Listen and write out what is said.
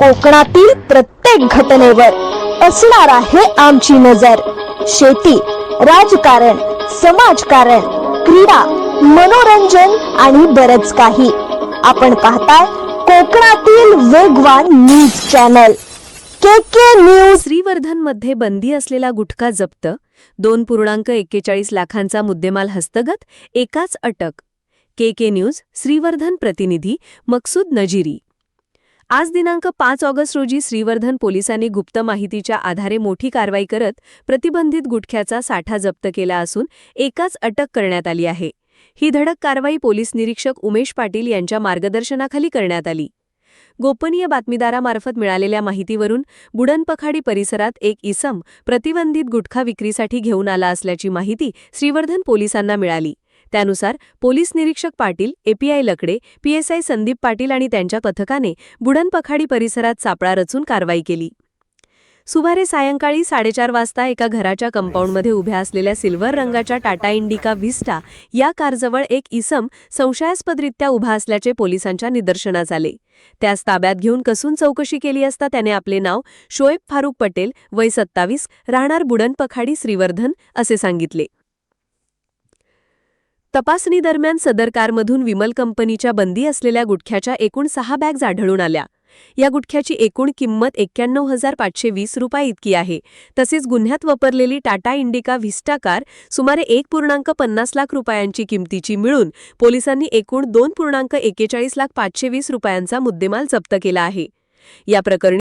कोकणातील प्रत्येक घटनेवर असणार आहे आमची नजर. शेती राजकारण समाजकारण क्रीडा मनोरंजन आणि बरच काही. आपण पाहताय कोकणातील वेगवान news channel. K K news. श्रीवर्धनमध्ये बंदी असलेला गुटखा जप्त. दोन पूर्णांक एक्केचाळीस लाखांचा मुद्देमाल हस्तगत एकाच अटक. के के न्यूज श्रीवर्धन प्रतिनिधी मकसूद नजिरी. आज दिनांक पाच ऑगस्ट रोजी श्रीवर्धन पोलिसांनी गुप्त माहितीच्या आधारे मोठी कारवाई करत प्रतिबंधित गुटख्याचा साठा जप्त केला असून एकाच अटक करण्यात आली आहे. ही धडक कारवाई पोलीस निरीक्षक उमेश पाटील यांच्या मार्गदर्शनाखाली करण्यात आली. गोपनीय बातमीदारामार्फत मिळालेल्या माहितीवरून बुडनपखाडी परिसरात एक इसम प्रतिबंधित गुटखा विक्रीसाठी घेऊन आला असल्याची माहिती श्रीवर्धन पोलिसांना मिळाली. त्यानुसार पोलीस निरीक्षक पाटील एपीआय लकडे पीएसआय संदीप पाटील आणि त्यांच्या पथकाने बुडनपखाडी परिसरात सापळा रचून कारवाई केली. सुमारे सायंकाळी साडेचार वाजता एका घराच्या कंपाऊंडमध्ये उभ्या असलेल्या सिल्व्हर रंगाच्या टाटा इंडिका व्हिस्टा या कारजवळ एक इसम संशयास्पदरित्या उभा असल्याचे पोलिसांच्या निदर्शनास आले. त्यास ताब्यात घेऊन कसून चौकशी केली असता त्याने आपले नाव शोएब फारूक पटेल वय सत्तावीस राहणार बुडनपखाडी श्रीवर्धन असे सांगितले. तपासणीदरम्यान सदर कारमधून विमल कंपनीच्या बंदी असलेल्या गुटख्याच्या एकूण सहा बॅग्ज आढळून आल्या. या गुटख्याची एकूण किंमत एक्क्याण्णव हजार पाचशे वीस रुपये इतकी आहे. तसेच गुन्ह्यात वापरलेली टाटा इंडिका व्हिस्टा कार सुमारे एक पूर्णांक पन्नास लाख रुपयांची किमतीची मिळून पोलिसांनी एकूण दोन पूर्णांक एकेचाळीस लाख पाचशे वीस रुपयांचा मुद्देमाल जप्त केला आहे. या प्रकरणी